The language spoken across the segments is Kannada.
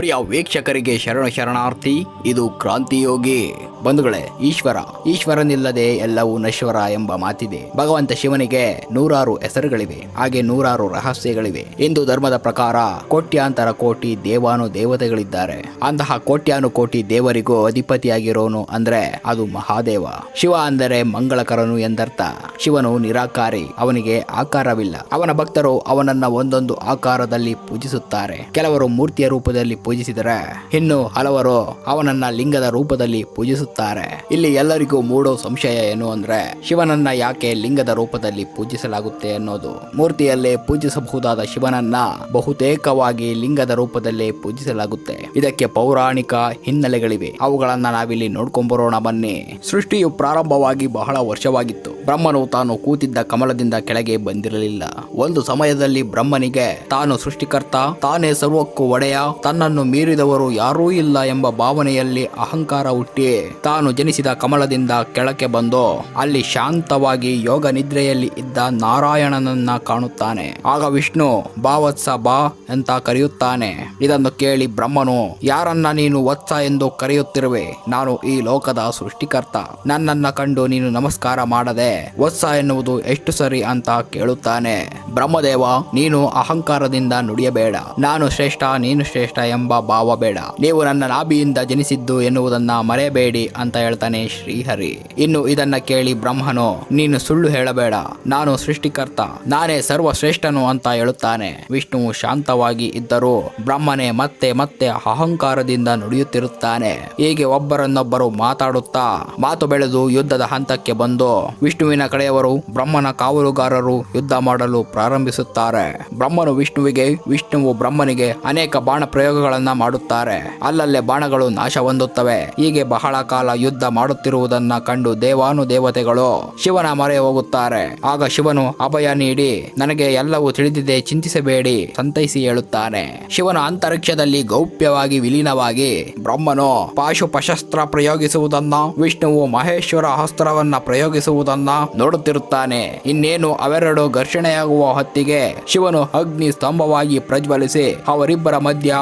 ಪ್ರಿಯ ವೀಕ್ಷಕರಿಗೆ ಶರಣ ಶರಣಾರ್ಥಿ, ಇದು ಕ್ರಾಂತಿಯೋಗಿ. ಬಂಧುಗಳೇ, ಈಶ್ವರ, ಈಶ್ವರನಿಲ್ಲದೆ ಎಲ್ಲವೂ ನಶ್ವರ ಎಂಬ ಮಾತಿದೆ. ಭಗವಂತ ಶಿವನಿಗೆ ನೂರಾರು ಹೆಸರುಗಳಿವೆ, ಹಾಗೆ ನೂರಾರು ರಹಸ್ಯಗಳಿವೆ. ಹಿಂದೂ ಧರ್ಮದ ಪ್ರಕಾರ ಕೋಟ್ಯಾಂತರ ಕೋಟಿ ದೇವಾನು ದೇವತೆಗಳಿದ್ದಾರೆ ಅಂತಹ ಕೋಟ್ಯಾನು ಕೋಟಿ ದೇವರಿಗೂ ಅಧಿಪತಿಯಾಗಿರೋನು ಅಂದ್ರೆ ಅದು ಮಹಾದೇವ. ಶಿವ ಅಂದರೆ ಮಂಗಳಕರನು ಎಂದರ್ಥ. ಶಿವನು ನಿರಾಕಾರಿ, ಅವನಿಗೆ ಆಕಾರವಿಲ್ಲ. ಅವನ ಭಕ್ತರು ಅವನನ್ನ ಒಂದೊಂದು ಆಕಾರದಲ್ಲಿ ಪೂಜಿಸುತ್ತಾರೆ. ಕೆಲವರು ಮೂರ್ತಿಯ ರೂಪದಲ್ಲಿ ಪೂಜಿಸಿದರೆ. ಇನ್ನು ಹಲವರು ಅವನನ್ನ ಲಿಂಗದ ರೂಪದಲ್ಲಿ ಪೂಜಿಸುತ್ತಾರೆ. ಇಲ್ಲಿ ಎಲ್ಲರಿಗೂ ಮೂಡೋ ಸಂಶಯ ಏನು ಅಂದ್ರೆ, ಶಿವನನ್ನ ಯಾಕೆ ಲಿಂಗದ ರೂಪದಲ್ಲಿ ಪೂಜಿಸಲಾಗುತ್ತೆ ಅನ್ನೋದು. ಮೂರ್ತಿಯಲ್ಲೇ ಪೂಜಿಸಬಹುದಾದ ಶಿವನನ್ನ ಬಹುತೇಕವಾಗಿ ಲಿಂಗದ ರೂಪದಲ್ಲಿ ಪೂಜಿಸಲಾಗುತ್ತೆ. ಇದಕ್ಕೆ ಪೌರಾಣಿಕ ಹಿನ್ನೆಲೆಗಳಿವೆ. ಅವುಗಳನ್ನ ನಾವಿಲ್ಲಿ ನೋಡ್ಕೊಂಬರೋಣ ಬನ್ನಿ. ಸೃಷ್ಟಿಯು ಪ್ರಾರಂಭವಾಗಿ ಬಹಳ ವರ್ಷವಾಗಿತ್ತು. ಬ್ರಹ್ಮನು ತಾನು ಕೂತಿದ್ದ ಕಮಲದಿಂದ ಕೆಳಗೆ ಬಂದಿರಲಿಲ್ಲ. ಒಂದು ಸಮಯದಲ್ಲಿ ಬ್ರಹ್ಮನಿಗೆ, ತಾನು ಸೃಷ್ಟಿಕರ್ತ, ತಾನೇ ಸರ್ವಕ್ಕೂ ಒಡೆಯ, ತನ್ನನ್ನು ಮೀರಿದವರು ಯಾರೂ ಇಲ್ಲ ಎಂಬ ಭಾವನೆಯಲ್ಲಿ ಅಹಂಕಾರ ಹುಟ್ಟಿ ತಾನು ಜನಿಸಿದ ಕಮಲದಿಂದ ಕೆಳಕ್ಕೆ ಬಂದು ಅಲ್ಲಿ ಶಾಂತವಾಗಿ ಯೋಗ ನಿದ್ರೆಯಲ್ಲಿ ಇದ್ದ ನಾರಾಯಣನನ್ನ ಕಾಣುತ್ತಾನೆ. ಆಗ ವಿಷ್ಣು ಬಾವತ್ಸ ಬಾ ಅಂತ ಕರೆಯುತ್ತಾನೆ. ಇದನ್ನು ಕೇಳಿ ಬ್ರಹ್ಮನು, ಯಾರನ್ನ ನೀನು ವತ್ಸ ಎಂದು ಕರೆಯುತ್ತಿರುವೆ? ನಾನು ಈ ಲೋಕದ ಸೃಷ್ಟಿಕರ್ತ. ನನ್ನನ್ನ ಕಂಡು ನೀನು ನಮಸ್ಕಾರ ಮಾಡದೆ ವತ್ಸ ಎನ್ನುವುದು ಎಷ್ಟು ಸರಿ ಅಂತ ಕೇಳುತ್ತಾನೆ. ಬ್ರಹ್ಮದೇವ, ನೀನು ಅಹಂಕಾರದಿಂದ ನುಡಿಯಬೇಡ. ನಾನು ಶ್ರೇಷ್ಠ, ನೀನು ಶ್ರೇಷ್ಠ ಎಂಬ ಭಾವ ಬೇಡ. ನೀವು ನನ್ನ ನಾಭಿಯಿಂದ ಜನಿಸಿದ್ದು ಎನ್ನುವುದನ್ನ ಮರೆಯಬೇಡಿ ಅಂತ ಹೇಳ್ತಾನೆ ಶ್ರೀಹರಿ. ಇನ್ನು ಇದನ್ನ ಕೇಳಿ ಬ್ರಹ್ಮನು, ನೀನು ಸುಳ್ಳು ಹೇಳಬೇಡ. ನಾನು ಸೃಷ್ಟಿಕರ್ತ, ನಾನೇ ಸರ್ವಶ್ರೇಷ್ಠನು ಅಂತ ಹೇಳುತ್ತಾನೆ. ವಿಷ್ಣುವು ಶಾಂತವಾಗಿ ಇದ್ದರೂ ಬ್ರಹ್ಮನೇ ಮತ್ತೆ ಮತ್ತೆ ಅಹಂಕಾರದಿಂದ ನುಡಿಯುತ್ತಿರುತ್ತಾನೆ. ಹೀಗೆ ಒಬ್ಬರನ್ನೊಬ್ಬರು ಮಾತಾಡುತ್ತಾ ಮಾತು ಬೆಳೆದು ಯುದ್ಧದ ಹಂತಕ್ಕೆ ಬಂದು ವಿಷ್ಣುವಿನ ಕಡೆಯವರು ಬ್ರಹ್ಮನ ಕಾವಲುಗಾರರು ಯುದ್ಧ ಮಾಡಲು ಪ್ರಾರಂಭಿಸುತ್ತಾರೆ. ಬ್ರಹ್ಮನು ವಿಷ್ಣುವಿಗೆ, ವಿಷ್ಣುವು ಬ್ರಹ್ಮನಿಗೆ ಅನೇಕ ಬಾಣ ಪ್ರಯೋಗಗಳನ್ನ ಮಾಡುತ್ತಾರೆ. ಅಲ್ಲಲ್ಲೇ ಬಾಣಗಳು ನಾಶ ಹೊಂದುತ್ತವೆ. ಹೀಗೆ ಬಹಳ ಕಾಲ ಯುದ್ಧ ಮಾಡುತ್ತಿರುವುದನ್ನ ಕಂಡು ದೇವಾನು ದೇವತೆಗಳು ಶಿವನ ಮರೆ ಹೋಗುತ್ತಾರೆ. ಆಗ ಶಿವನು ಅಭಯ ನೀಡಿ, ನನಗೆ ಎಲ್ಲವೂ ತಿಳಿದಿದೆ, ಚಿಂತಿಸಬೇಡಿ ಸಂತೈಸಿ ಹೇಳುತ್ತಾನೆ. ಶಿವನ ಅಂತರಿಕ್ಷದಲ್ಲಿ ಗೌಪ್ಯವಾಗಿ ವಿಲೀನವಾಗಿ ಬ್ರಹ್ಮನು ಪಾಶು ಪಶಸ್ತ್ರ ಪ್ರಯೋಗಿಸುವುದನ್ನ, ವಿಷ್ಣುವು ಮಹೇಶ್ವರ ಅಸ್ತ್ರವನ್ನ ಪ್ರಯೋಗಿಸುವುದನ್ನ ನೋಡುತ್ತಿರುತ್ತಾನೆ. ಇನ್ನೇನು ಅವೆರಡು ಘರ್ಷಣೆಯಾಗುವ ಹೊತ್ತಿಗೆ ಶಿವನು ಅಗ್ನಿ ಸ್ತಂಭವಾಗಿ ಪ್ರಜ್ವಲಿಸಿ ಅವರಿಬ್ಬರ ಮಧ್ಯ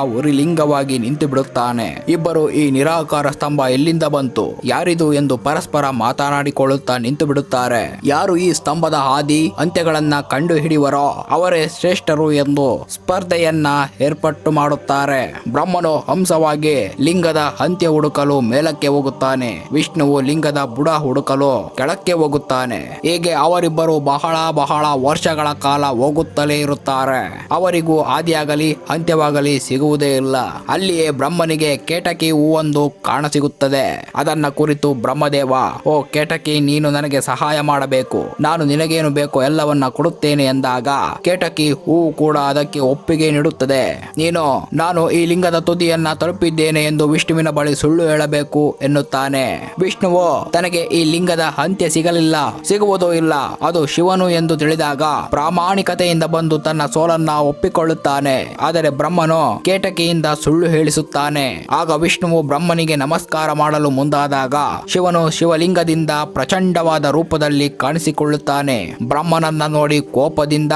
ಉರಿಲಿಂಗವಾಗಿ ನಿಂತು ಬಿಡುತ್ತಾನೆ ಇಬ್ಬರು ಈ ನಿರಾಕಾರ ಸ್ತಂಭ ಎಲ್ಲಿಂದ ಬಂತು? ಯಾರಿದು ಎಂದು ಪರಸ್ಪರ ಮಾತನಾಡಿಕೊಳ್ಳುತ್ತಾ ನಿಂತು ಬಿಡುತ್ತಾರೆ ಯಾರು ಈ ಸ್ತಂಭದ ಹಾದಿ? ಅಂತ್ಯಗಳನ್ನ ಕಂಡು ಹಿಡಿಯುವರೋ ಅವರೇ ಶ್ರೇಷ್ಠರು ಎಂದು ಸ್ಪರ್ಧೆಯನ್ನ ಏರ್ಪಟ್ಟು ಮಾಡುತ್ತಾರೆ. ಬ್ರಹ್ಮನು ಹಂಸವಾಗಿ ಲಿಂಗದ ಅಂತ್ಯ ಹುಡುಕಲು ಮೇಲಕ್ಕೆ ಹೋಗುತ್ತಾನೆ. ವಿಷ್ಣುವು ಲಿಂಗದ ಬುಡ ಹುಡುಕಲು ಕೆಳಕ್ಕೆ ಹೋಗುತ್ತಾನೆ. ಹೀಗೆ ಅವರಿಬ್ಬರು ಬಹಳ ಬಹಳ ವರ್ಷಗಳ ಕಾಲ ಹೋಗುತ್ತಲೇ ಇರುತ್ತಾರೆ. ಅವರಿಗೂ ಆದಿಯಾಗಲಿ ಅಂತ್ಯವಾಗಲಿ ಸಿಗುವುದೇ ಇಲ್ಲ. ಅಲ್ಲಿಯೇ ಬ್ರಹ್ಮನಿಗೆ ಕೇಟಕಿ ಹೂವೊಂದು ಕಾಣಸಿಗುತ್ತದೆ ಅದನ್ನ ಕುರಿತು ಬ್ರಹ್ಮದೇವ, ಓ ಕೇಟಕಿ, ನೀನು ನನಗೆ ಸಹಾಯ ಮಾಡಬೇಕು. ನಾನು ನಿನಗೇನು ಬೇಕು ಎಲ್ಲವನ್ನ ಕೊಡುತ್ತೇನೆ ಎಂದಾಗ ಕೇಟಕಿ ಹೂವು ಕೂಡ ಅದಕ್ಕೆ ಒಪ್ಪಿಗೆ ನೀಡುತ್ತದೆ. ನೀನು, ನಾನು ಈ ಲಿಂಗದ ತುದಿಯನ್ನ ತಲುಪಿದ್ದೇನೆ ಎಂದು ವಿಷ್ಣುವಿನ ಬಳಿ ಸುಳ್ಳು ಹೇಳಬೇಕು ಎನ್ನುತ್ತಾನೆ. ವಿಷ್ಣುವು, ತನಗೆ ಈ ಲಿಂಗದ ಅಂತ್ಯ ಸಿಗಲಿಲ್ಲ, ಸಿಗುವುದೂ ಇಲ್ಲ. ಅದು ಶಿವನು ಎಂದು ತಿಳಿದಾಗ ಪ್ರಾಮಾಣಿಕತೆಯಿಂದ ಬಂದು ತನ್ನ ಸೋಲನ್ನ ಒಪ್ಪಿಕೊಳ್ಳುತ್ತಾನೆ. ಆದರೆ ಬ್ರಹ್ಮನು, ಕೇಟಕಿಯಿಂದ ಸುಳ್ಳು ಹೇಳಿಸುತ್ತಾನೆ. ಆಗ ವಿಷ್ಣುವು ಬ್ರಹ್ಮನಿಗೆ ನಮಸ್ಕಾರ ಮಾಡಲು ಮುಂದಾದಾಗ ಶಿವನು ಶಿವಲಿಂಗದಿಂದ ಪ್ರಚಂಡವಾದ ರೂಪದಲ್ಲಿ ಕಾಣಿಸಿಕೊಳ್ಳುತ್ತಾನೆ. ಬ್ರಹ್ಮನನ್ನ ನೋಡಿ ಕೋಪದಿಂದ,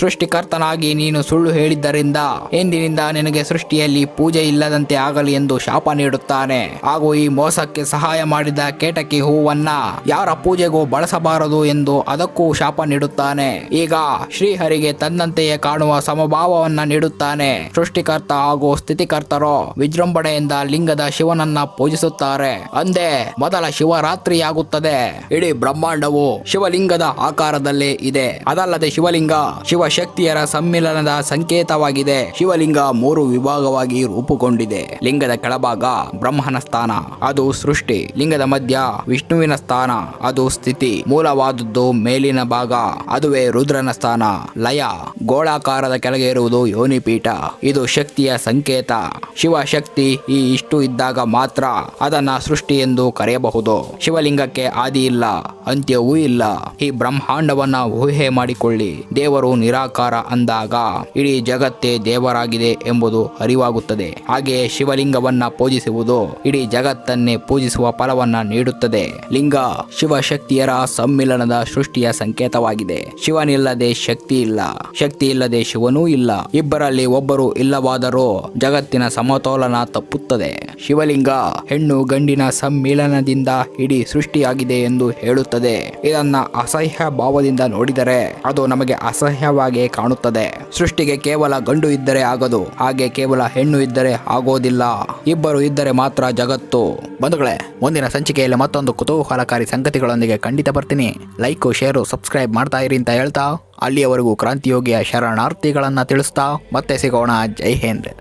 ಸೃಷ್ಟಿಕರ್ತನಾಗಿ ನೀನು ಸುಳ್ಳು ಹೇಳಿದ್ದರಿಂದ ಎಂದಿನಿಂದ ನಿನಗೆ ಸೃಷ್ಟಿಯಲ್ಲಿ ಪೂಜೆ ಇಲ್ಲದಂತೆ ಆಗಲಿ ಎಂದು ಶಾಪ ನೀಡುತ್ತಾನೆ. ಹಾಗೂ ಈ ಮೋಸಕ್ಕೆ ಸಹಾಯ ಮಾಡಿದ ಕೇಟಕಿ ಹೂವನ್ನ ಯಾರ ಪೂಜೆಗೂ ಬಳಸಬಾರದು ಎಂದು ಅದಕ್ಕೂ ಶಾಪ ನೀಡುತ್ತಾನೆ. ಈಗ ಶ್ರೀಹರಿಗೆ ತನ್ನಂತೆಯೇ ಕಾಣುವ ಸಮಭಾವವನ್ನ ನೀಡುತ್ತಾನೆ. ಸೃಷ್ಟಿಕರ್ತ ಹಾಗೂ ಸ್ಥಿತಿಕರ್ತರು ವಿಜೃಂಭಣೆಯಿಂದ ಲಿಂಗದ ಶಿವನನ್ನ ಪೂಜಿಸುತ್ತಾರೆ. ಅಂದೇ ಮೊದಲ ಶಿವರಾತ್ರಿಯಾಗುತ್ತದೆ. ಇಡೀ ಬ್ರಹ್ಮಾಂಡವು ಶಿವಲಿಂಗದ ಆಕಾರದಲ್ಲಿ ಇದೆ. ಅದಲ್ಲದೆ ಶಿವಲಿಂಗ ಶಿವಶಕ್ತಿಯರ ಸಮ್ಮಿಲನದ ಸಂಕೇತವಾಗಿದೆ. ಶಿವಲಿಂಗ ಮೂರು ವಿಭಾಗವಾಗಿ ರೂಪುಗೊಂಡಿದೆ. ಲಿಂಗದ ಕೆಳಭಾಗ ಬ್ರಹ್ಮನ ಸ್ಥಾನ, ಅದು ಸೃಷ್ಟಿ. ಲಿಂಗದ ಮಧ್ಯ ವಿಷ್ಣುವಿನ ಸ್ಥಾನ, ಅದು ಸ್ಥಿತಿ. ಮೂಲವಾದದ್ದು ಮೇಲಿನ ಭಾಗ, ಅದುವೇ ರುದ್ರನ ಸ್ಥಾನ. ಲಯ ಗೋಳಾಕಾರದ ಕೆಳಗೆ ಇರುವುದು ಯೋನಿಪೀಠ. ಇದು ಶಕ್ತಿಯ ಸಂಕೇತ. ಶಿವ ಶಕ್ತಿ ಈ ಇಷ್ಟು ಇದ್ದಾಗ ಮಾತ್ರ ಅದನ್ನ ಸೃಷ್ಟಿ ಎಂದು ಕರೆಯಬಹುದು. ಶಿವಲಿಂಗಕ್ಕೆ ಆದಿ ಇಲ್ಲ, ಅಂತ್ಯವೂ ಇಲ್ಲ. ಈ ಬ್ರಹ್ಮಾಂಡವನ್ನ ಊಹೆ ಮಾಡಿಕೊಳ್ಳಿ. ದೇವರು ನಿರಾಕಾರ ಅಂದಾಗ ಇಡೀ ಜಗತ್ತೇ ದೇವರಾಗಿದೆ ಎಂಬುದು ಅರಿವಾಗುತ್ತದೆ. ಹಾಗೆಯೇ ಶಿವಲಿಂಗವನ್ನ ಪೂಜಿಸುವುದು ಇಡೀ ಜಗತ್ತನ್ನೇ ಪೂಜಿಸುವ ಫಲವನ್ನ ನೀಡುತ್ತದೆ. ಲಿಂಗ ಶಿವಶಕ್ತಿಯರ ಸಮ್ಮಿಲನದ ಸೃಷ್ಟಿಯ ಸಂಕೇತವಾಗಿದೆ. ಶಿವನಿಲ್ಲದೆ ಶಕ್ತಿ ಇಲ್ಲ, ಶಕ್ತಿ ಇಲ್ಲದೆ ಶಿವನೂ ಇಲ್ಲ. ಇಬ್ಬರಲ್ಲಿ ಒಬ್ಬರು ಇಲ್ಲವಾದರೂ ಜಗತ್ತಿನ ಸಮತೋಲನ ತಪ್ಪುತ್ತದೆ. ಶಿವಲಿಂಗ ಹೆಣ್ಣು ಗಂಡಿನ ಸಮ್ಮಿಲನದಿಂದ ಇಡೀ ಸೃಷ್ಟಿಯಾಗಿದೆ ಎಂದು ಹೇಳುತ್ತದೆ. ಇದನ್ನ ಅಸಹ್ಯ ಭಾವದಿಂದ ನೋಡಿದರೆ ಅದು ನಮಗೆ ಅಸಹ್ಯವಾಗಿ ಕಾಣುತ್ತದೆ. ಸೃಷ್ಟಿಗೆ ಕೇವಲ ಗಂಡು ಇದ್ದರೆ ಆಗದು, ಹಾಗೆ ಕೇವಲ ಹೆಣ್ಣು ಇದ್ದರೆ ಆಗೋದಿಲ್ಲ. ಇಬ್ಬರು ಇದ್ದರೆ ಮಾತ್ರ ಜಗತ್ತು. ಬಂಧುಗಳೇ, ಮುಂದಿನ ಸಂಚಿಕೆಯಲ್ಲಿ ಮತ್ತೊಂದು ಕುತೂಹಲಕಾರಿ ಸಂಗತಿಗಳೊಂದಿಗೆ ಖಂಡಿತ ಬರ್ತೀನಿ. ಲೈಕು, ಶೇರು, ಸಬ್ಸ್ಕ್ರೈಬ್ ಮಾಡ್ತಾ ಇರಿ ಅಂತ ಹೇಳ್ತಾ, ಅಲ್ಲಿಯವರೆಗೂ ಕ್ರಾಂತಿಯೋಗಿಯ ಶರಣಾರ್ಥಿಗಳನ್ನ ತಿಳಿಸ್ತಾ, ಮತ್ತೆ ಸಿಗೋಣ. ಜೈ ಹಿಂದ್.